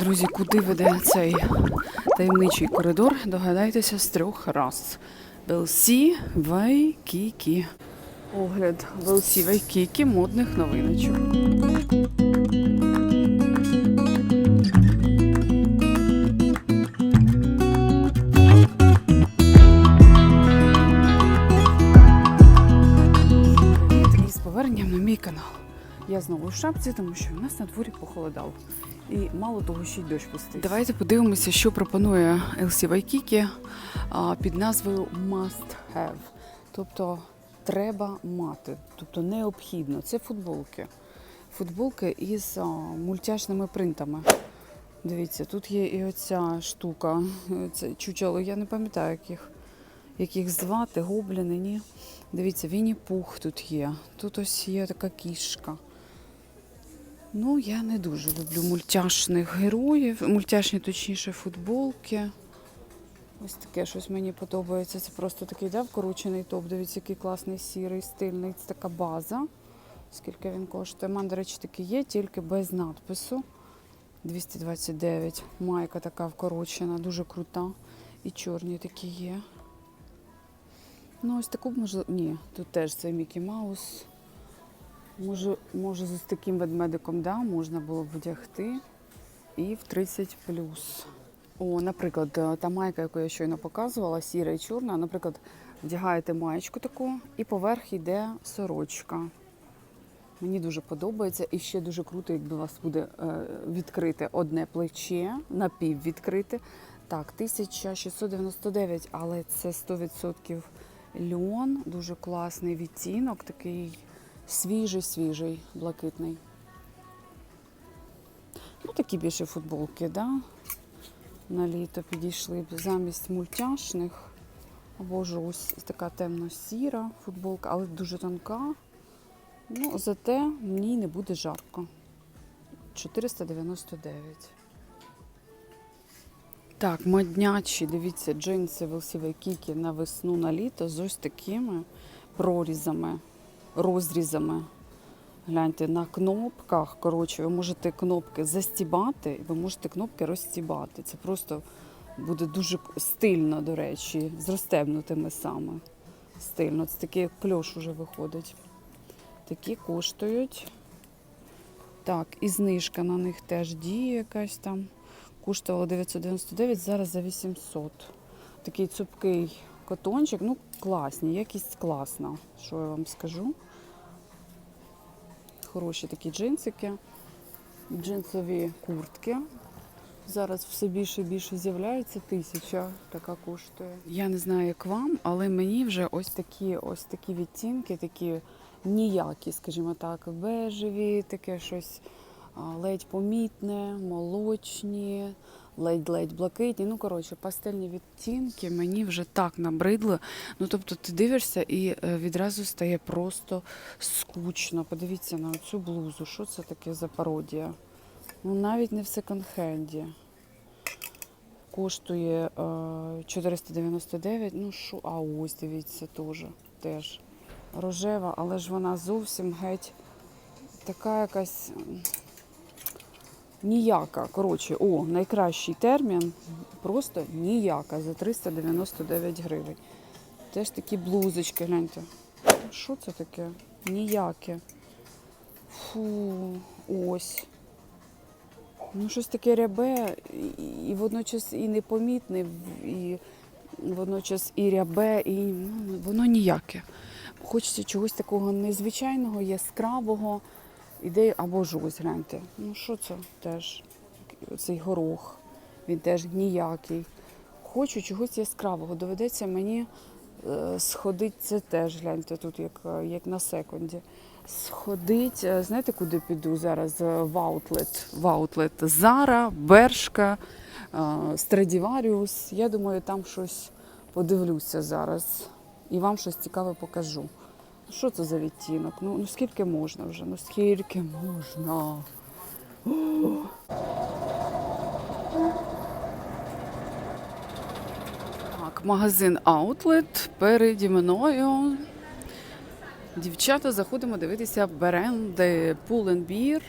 Друзі, куди веде цей таємничий коридор? Догадайтеся з трьох раз. Белсі Вайкікі. Огляд Белсі Вайкікі модних новиночок. Привіт і з поверненням на мій канал. Я знову в шапці, тому що в нас на дворі похолодало. І мало того, ще й дощ пустив. Давайте подивимося, що пропонує LC Waikiki під назвою Must Have. Тобто треба мати, тобто необхідно. Це футболки. Футболки із мультяшними принтами. Дивіться, тут є і оця штука. Це чучело, я не пам'ятаю, як їх, як їх звати, гобліни, ні. Дивіться, Вінні Пух тут є. Тут ось є така кішка. Ну, я не дуже люблю мультяшних героїв, мультяшні, точніше, футболки. Ось таке щось мені подобається. Це просто такий да, вкорочений топ. Дивіться, який класний сірий, стильний. Це така база. Скільки він коштує? У мене, до речі, такий є, тільки без надпису. 229. Майка така вкорочена, дуже крута. І чорні такі є. Ну, ось таку можливо. Ні, тут теж це Мікі Маус. Може, може, з таким ведмедиком да, можна було б вдягти. І в 30 плюс. О, наприклад, е, та майка, яку я щойно показувала, сіра і чорна. Наприклад, вдягаєте маєчку таку, і поверх йде сорочка. Мені дуже подобається. І ще дуже круто, якби у вас буде е, відкрите одне плече, напіввідкрите. Так, 1699, але це 100% льон, дуже класний відтінок, такий свіжий, свіжий, блакитний. Ну, такі більше футболки, да? На літо підійшли б замість мультяшних. Або ж ось така темно-сіра футболка, але дуже тонка. Ну, зате мені не буде жарко. 499. Так, моднячі, дивіться, джинси велсіві кіки на весну на літо з ось такими прорізами, розрізами. Гляньте, на кнопках. Коротше, ви можете кнопки застібати, і ви можете кнопки розстібати. Це просто буде дуже стильно, до речі, з розстебнутими саме. Стильно. Це такий кльош уже виходить. Такі коштують. Так, і знижка на них теж діє якась там. Коштувало 999, зараз за 800. Такий цупкий котончик. Ну, класні, якість класна, що я вам скажу. Хороші такі джинсики, джинсові куртки. Зараз все більше і більше з'являється. Тисяча така коштує. Я не знаю, як вам, але мені вже ось такі ось такі відтінки, такі ніякі, скажімо так, бежеві, таке щось ледь помітне, молочні, ледь-ледь блакитні. Ну, коротше, пастельні відтінки мені вже так набридли. Ну, тобто, ти дивишся і е, відразу стає просто скучно. Подивіться на цю блузу. Що це таке за пародія? Ну, навіть не в секонд-хенді. Коштує е, 499. Ну що, а ось дивіться теж. теж. Рожева, але ж вона зовсім геть така якась ніяка. Коротше, о, найкращий термін. Просто ніяка за 399 гривень. Теж такі блузочки, гляньте. Що це таке? Ніяке. Фу, ось. Ну, щось таке рябе, і, водночас і непомітне, і водночас і рябе, і ну, воно ніяке. Хочеться чогось такого незвичайного, яскравого. Ідею або ж ось гляньте. Ну що це теж? Цей горох. Він теж ніякий. Хочу чогось яскравого. Доведеться мені е, сходити, це теж гляньте тут, як, як на секунді. Сходить, е, знаєте, куди піду зараз? Е, В аутлет. В аутлет Зара, Бершка, Страдіваріус. Я думаю, там щось подивлюся зараз і вам щось цікаве покажу. Що це за відтінок? Ну, ну скільки можна вже? Ну скільки можна? Так, магазин Outlet переді мною. Дівчата, заходимо дивитися бренди Pull&Bear.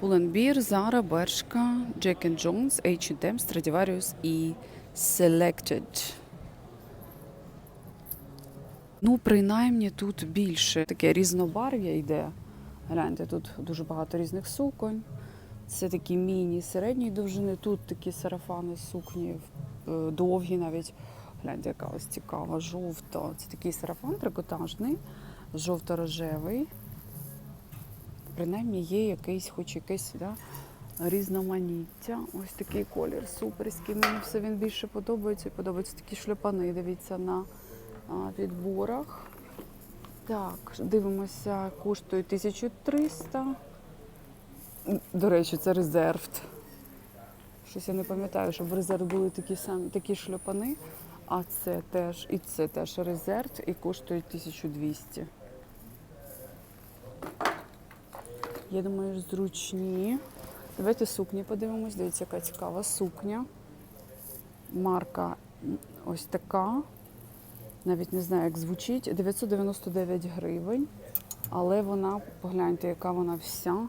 Pull&Bear, Zara, Bershka, Jack Jones, H&M, Stradivarius і Selected. Ну, принаймні тут більше таке різнобарв'я йде. Гляньте, тут дуже багато різних суконь. Це такі міні середньої довжини. Тут такі сарафани сукні е, довгі навіть. Гляньте, яка ось цікава, жовта. Це такий сарафан трикотажний, жовто-рожевий. Принаймні є якийсь, хоч якесь да, різноманіття. Ось такий колір суперський. Мені все він більше подобається. Подобаються такі шльопани. Дивіться на а, підборах. Так, дивимося, коштує 1300. До речі, це резерв. Щось я не пам'ятаю, щоб в резерв були такі самі такі шльопани. А це теж, і це теж резерв і коштує 1200. Я думаю, зручні. Давайте сукні подивимось. Дивіться, яка цікава сукня. Марка ось така. Навіть не знаю, як звучить. 999 гривень. Але вона, погляньте, яка вона вся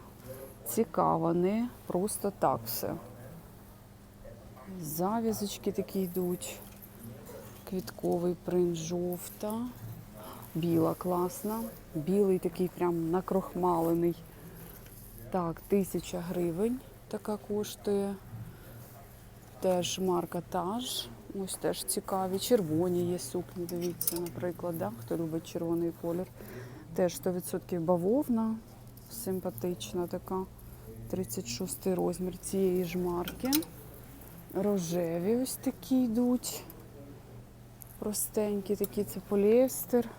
цікава, не просто так все. Зав'язочки такі йдуть. Квітковий принт жовта. Біла класна. Білий такий прям накрохмалений. Так, тисяча гривень така коштує. Теж марка Таж. Ось теж цікаві. Червоні є сукні, дивіться, наприклад, да? хто любить червоний колір. Теж 100% бавовна. Симпатична така. 36 розмір цієї ж марки. Рожеві ось такі йдуть. Простенькі такі, це поліестер.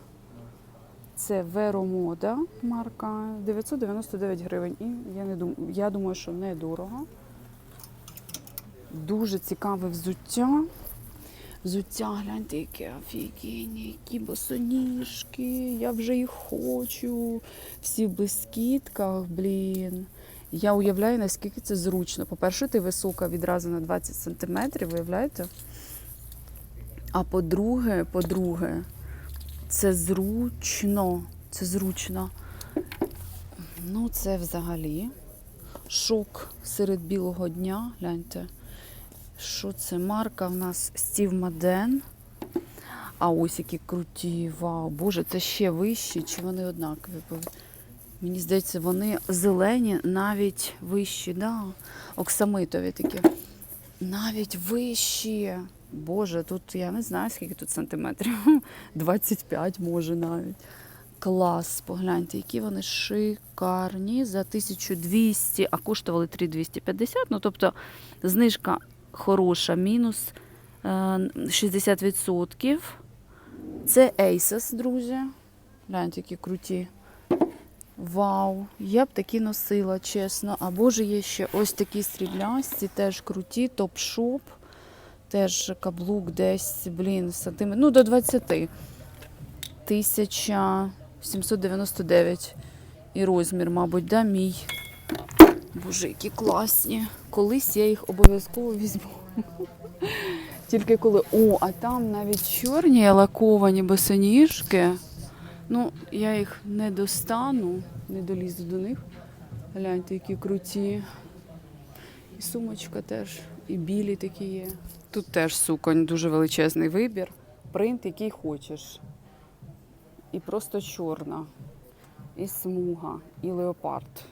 Це Веромода марка 999 гривень. І я не дум... я думаю, що недорого. Дуже цікаве взуття. Взуття, гляньте, яке офігенні, які босоніжки. Я вже їх хочу. Всі в блискітках, блін. Я уявляю, наскільки це зручно. По-перше, ти висока відразу на 20 сантиметрів, уявляєте? А по-друге, по-друге, це зручно. Це зручно. Ну, це взагалі шок серед білого дня. Гляньте. Що це? Марка в нас Стів Маден. А ось які круті. Вау, Боже, це ще вищі, чи вони однакові? Мені здається, вони зелені, навіть вищі, да. оксамитові такі. Навіть вищі. Боже, тут я не знаю, скільки тут сантиметрів. 25 може навіть. Клас, погляньте, які вони шикарні за 1200, а коштували 3250. Ну, тобто знижка хороша, мінус е, 60%. Це Asos, друзі. Гляньте, які круті. Вау, я б такі носила, чесно. А боже, є ще ось такі сріблясті, теж круті, топ-шоп. Теж каблук десь, блін, сантиметр, ну до 20. 1799. І розмір, мабуть, да, мій. Боже, які класні. Колись я їх обов'язково візьму. Тільки коли. О, а там навіть чорні лаковані босоніжки. Ну, я їх не достану, не долізу до них. Гляньте, які круті. І сумочка теж, і білі такі є. Тут теж суконь, дуже величезний вибір. Принт, який хочеш. І просто чорна, і смуга, і леопард,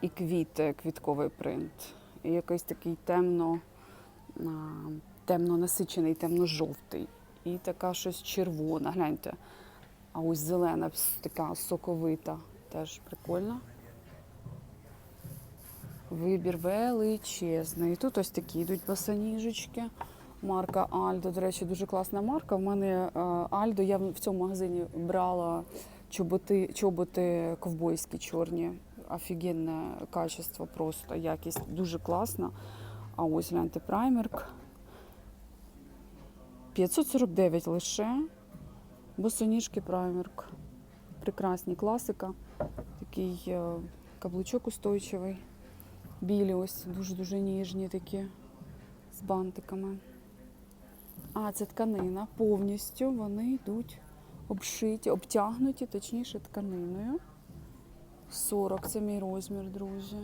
і квіти, квітковий принт. І якийсь такий темно, темно насичений, темно-жовтий. І така щось червона. Гляньте. А ось зелена, така соковита, теж прикольна. Вибір величезний. Тут ось такі йдуть босоніжечки. Марка Альдо. До речі, дуже класна марка. У мене е, Альдо. Я в цьому магазині брала чоботи, чоботи ковбойські чорні. Офігенне качество, просто якість дуже класна. А ось гляньте праймерк. 549 лише. Босоніжки праймерк. Прекрасні класика. Такий е, каблучок устойчивий. Білі ось дуже-дуже ніжні такі з бантиками. А, це тканина. Повністю вони йдуть обшиті, обтягнуті, точніше, тканиною. 40 це мій розмір, друзі.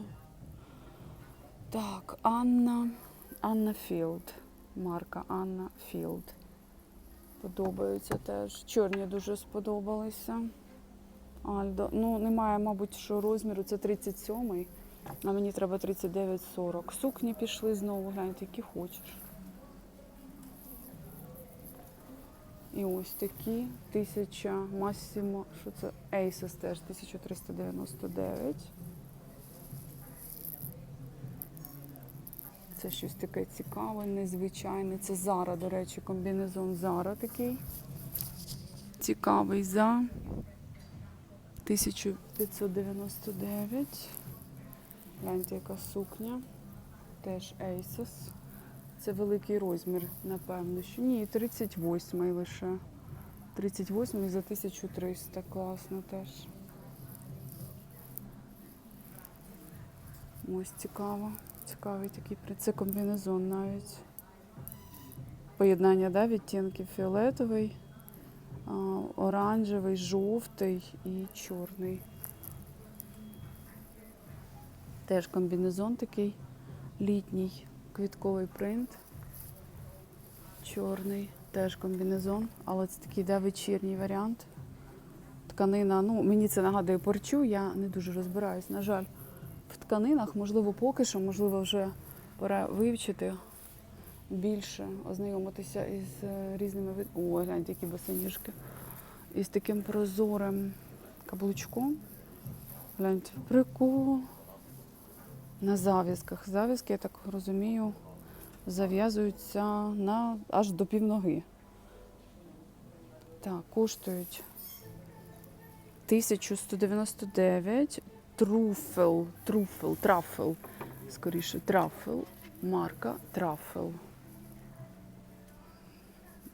Так, Анна. Анна Філд. Марка Анна Філд. Подобаються теж. Чорні дуже сподобалися. Альдо. Ну, немає, мабуть, що розміру. Це 37-й, а мені треба 39-40. Сукні пішли знову, гляньте, які хочеш. І ось такі 1000 Massimo, що це Aces теж 1399. Це щось таке цікаве, незвичайне. Це Зара, до речі, комбінезон Зара такий. Цікавий за 1599. Гляньте, яка сукня. Теж Asos. Це великий розмір, напевно. Що ні, 38 лише. 38 за 1300. Класно теж. Ось цікаво. Цікавий такий Це комбінезон навіть. Поєднання да, відтінків фіолетовий, оранжевий, жовтий і чорний. Теж комбінезон такий літній, квітковий принт. Чорний, теж комбінезон, але це такий да, вечірній варіант. Тканина, ну мені це нагадує порчу, я не дуже розбираюсь, на жаль в тканинах, можливо, поки що, можливо, вже пора вивчити більше, ознайомитися із е, різними видами. О, гляньте, які босоніжки. Із таким прозорим каблучком. Гляньте, прикол. На зав'язках. Зав'язки, я так розумію, зав'язуються на аж до півноги. Так, коштують 1199 Труфел, труфел, трафел, скоріше, трафел, марка трафел.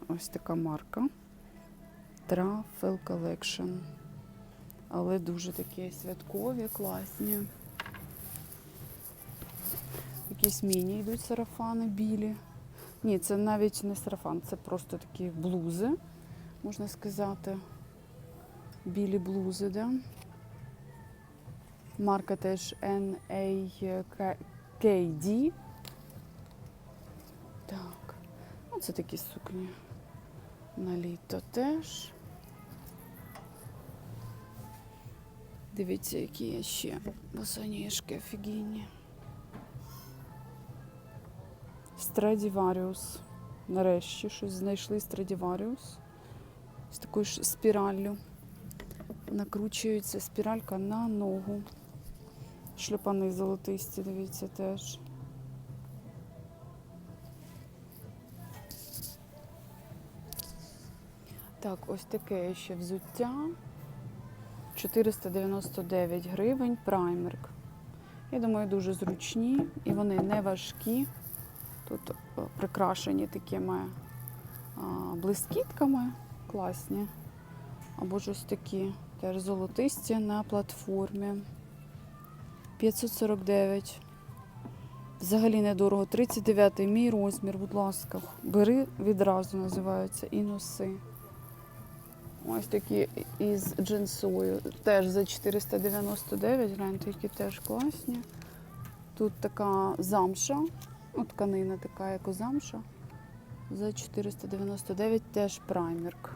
Ось така марка. Трафел Collection. Але дуже такі святкові, класні. Якісь міні йдуть сарафани білі. Ні, це навіть не сарафан, це просто такі блузи, можна сказати. Білі блузи, да? Марка теж NAKD. Так. Ну, це такі сукні. На літо теж. Дивіться, які є ще босоніжки офігенні. Страдіваріус. Нарешті щось знайшли Страдіваріус. З такою ж спіраллю. Накручується спіралька на ногу. Шлюпани золотисті, дивіться теж. Так, ось таке ще взуття. 499 гривень, праймерк. Я думаю, дуже зручні і вони не важкі. Тут е, прикрашені такими блискітками класні. Або ж ось такі теж золотисті на платформі. 549. Взагалі недорого. 39 мій розмір, будь ласка. Бери відразу називаються і носи. Ось такі із джинсою. Теж за 499, гляньте, які теж класні. Тут така замша, ну, тканина така, як у замша. За 499 теж праймерк.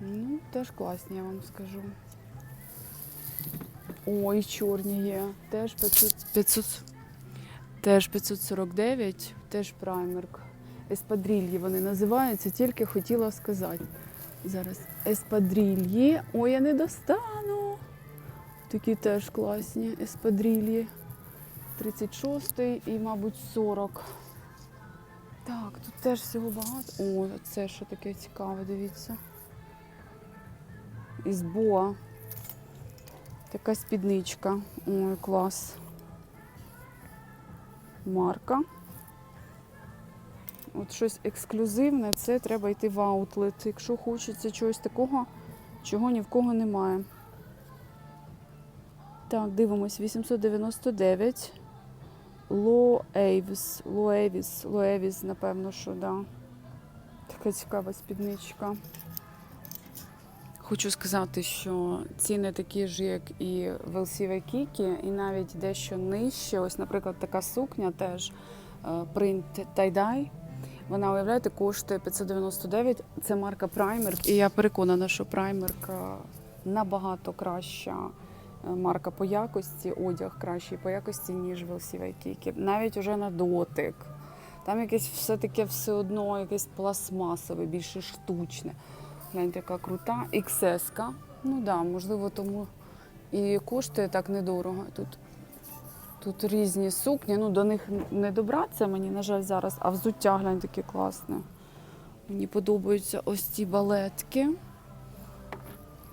Ну, теж класні, я вам скажу. Ой, чорні є. Теж 500, 500, теж 549, теж праймерк. Еспадрільї вони називаються, тільки хотіла сказати. Зараз еспадрільї. Ой, я не достану. Такі теж класні еспадрильї. 36 і, мабуть, 40. Так, тут теж всього багато. О, це що таке цікаве, дивіться. Із боа. Така спідничка. Ой, клас. Марка. От щось ексклюзивне, це треба йти в аутлет. Якщо хочеться чогось такого, чого ні в кого немає. Так, дивимось, 899. Лоейвіс. Лоевіс. Лоевіс, напевно, що, да. Така цікава спідничка. Хочу сказати, що ціни такі ж, як і в LC Waikiki, і навіть дещо нижче. Ось, наприклад, така сукня теж принт tie-dye. Вона, уявляєте, коштує 599. Це марка Primark. І я переконана, що Primark е, набагато краща е, марка по якості, одяг кращий по якості, ніж в LC Навіть уже на дотик. Там якесь все таке все одно, якесь пластмасове, більше штучне. Гляньте, яка крута. XS. Ну так, да, можливо, тому і коштує так недорого. Тут, тут різні сукні. Ну, до них не добратися мені, на жаль, зараз, а взуття глянь таке класне. Мені подобаються ось ці балетки.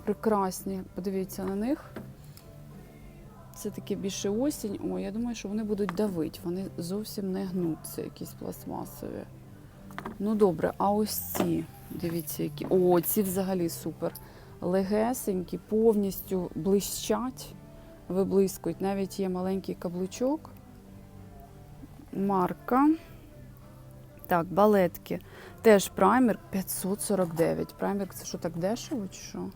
Прекрасні. Подивіться на них. Це таке більше осінь. О, я думаю, що вони будуть давити. Вони зовсім не гнуться, якісь пластмасові. Ну добре, а ось ці. Дивіться, які. О, ці взагалі супер. Легесенькі, повністю блищать, виблискують. Навіть є маленький каблучок. Марка. Так, балетки. Теж праймер 549. Праймер це що так дешево чи що?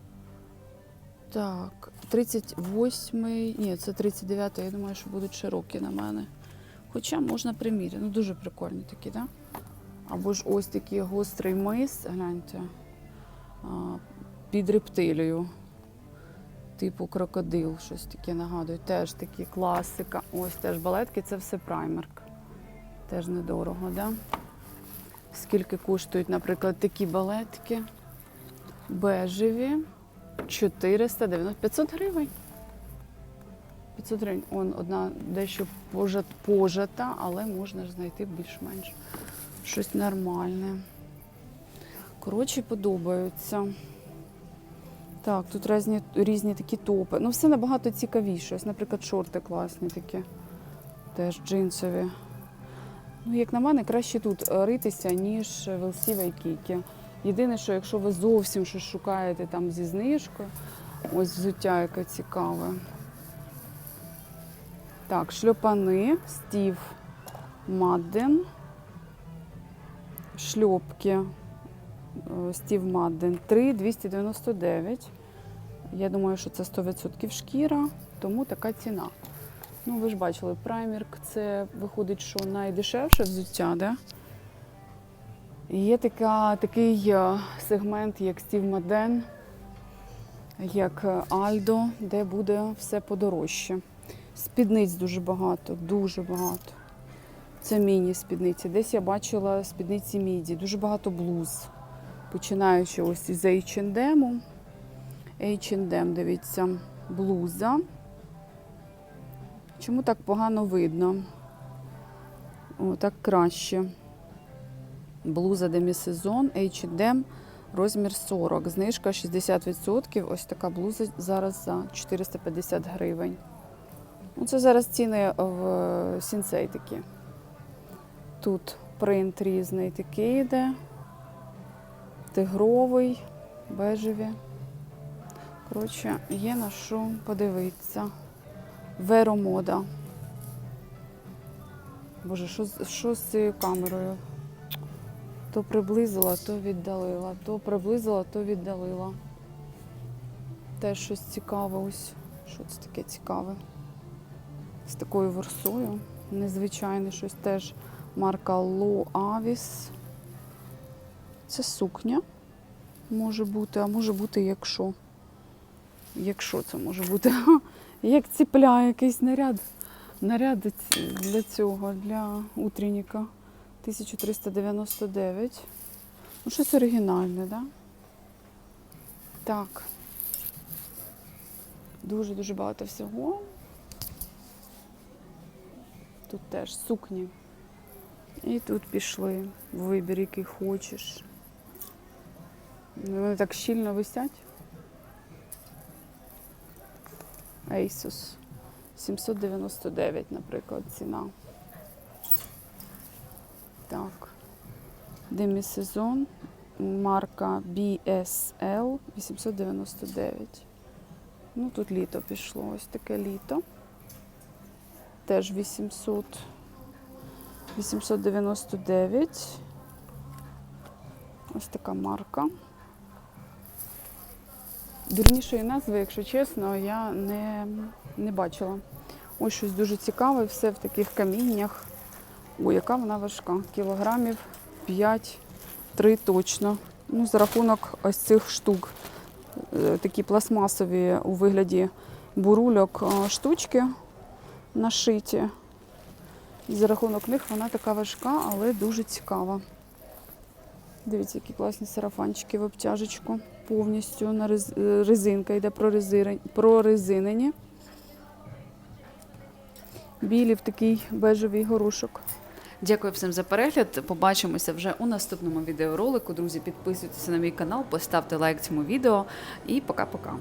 Так, 38-й. Ні, це 39-й. Я думаю, що будуть широкі на мене. Хоча можна приміряти. Ну, дуже прикольні такі, так? Да? Або ж ось такий гострий мис, гляньте, під рептилію. Типу крокодил, щось таке нагадує. Теж такі класика. Ось теж балетки, це все праймерк. Теж недорого, да? Скільки коштують, наприклад, такі балетки? Бежеві 490 500 гривень. 500 гривень. Он одна дещо пожат, пожата, але можна ж знайти більш-менш щось нормальне. Коротше, подобаються. Так, тут різні, різні такі топи. Ну, все набагато цікавіше. Ось, наприклад, шорти класні такі. Теж джинсові. Ну, як на мене, краще тут ритися, ніж в LC Waikiki. Єдине, що якщо ви зовсім щось шукаєте там зі знижкою, ось взуття яке цікаве. Так, шльопани, Стів Мадден. Шльопки е, Стів Мадден 3,299. Я думаю, що це 100% шкіра, тому така ціна. Ну, ви ж бачили, праймірк це виходить, що найдешевше взуття, да? Є така, такий е, сегмент, як Стів Маден, як Альдо, де буде все подорожче. Спідниць дуже багато, дуже багато. Це міні-спідниці. Десь я бачила спідниці міді, дуже багато блуз. Починаючи ось із H&M. H&M, дивіться, блуза. Чому так погано видно? О, так краще. Блуза демісезон, H&M, розмір 40. Знижка 60%. Ось така блуза зараз за 450 гривень. Ну, Це зараз ціни в сінсей такі. Тут принт різний такий йде. Тигровий, бежеві. Коротше, є на що подивитися. Веромода. Боже, що, що з цією камерою? То приблизила, то віддалила, то приблизила, то віддалила. Теж щось цікаве ось. Що це таке цікаве? З такою ворсою. Незвичайне щось теж марка Ло Авіс. Це сукня може бути, а може бути, якщо. Якщо це може бути. Як ціпля, якийсь наряд. Наряд для цього, для утренніка. 1399. Ну, щось оригінальне, да? Так. Дуже-дуже багато всього. Тут теж сукні. І тут пішли. Вибір, який хочеш. Вони так щільно висять. Asus. 799, наприклад, ціна. Так. Демісезон. Марка BSL 899. Ну, тут літо пішло. Ось таке літо. Теж 800. 899. Ось така марка. Дурнішої назви, якщо чесно, я не, не бачила. Ось щось дуже цікаве, все в таких каміннях. Ой, яка вона важка. Кілограмів 5-3 точно. Ну, за рахунок ось цих штук. Е, Такі пластмасові у вигляді бурульок е, штучки нашиті. І за рахунок них вона така важка, але дуже цікава. Дивіться, які класні сарафанчики в обтяжечку. Повністю на рез... е, резинка йде прорезинені. Білі в такий бежевий горошок. Дякую всім за перегляд. Побачимося вже у наступному відеоролику. Друзі, підписуйтесь на мій канал, поставте лайк цьому відео і пока-пока.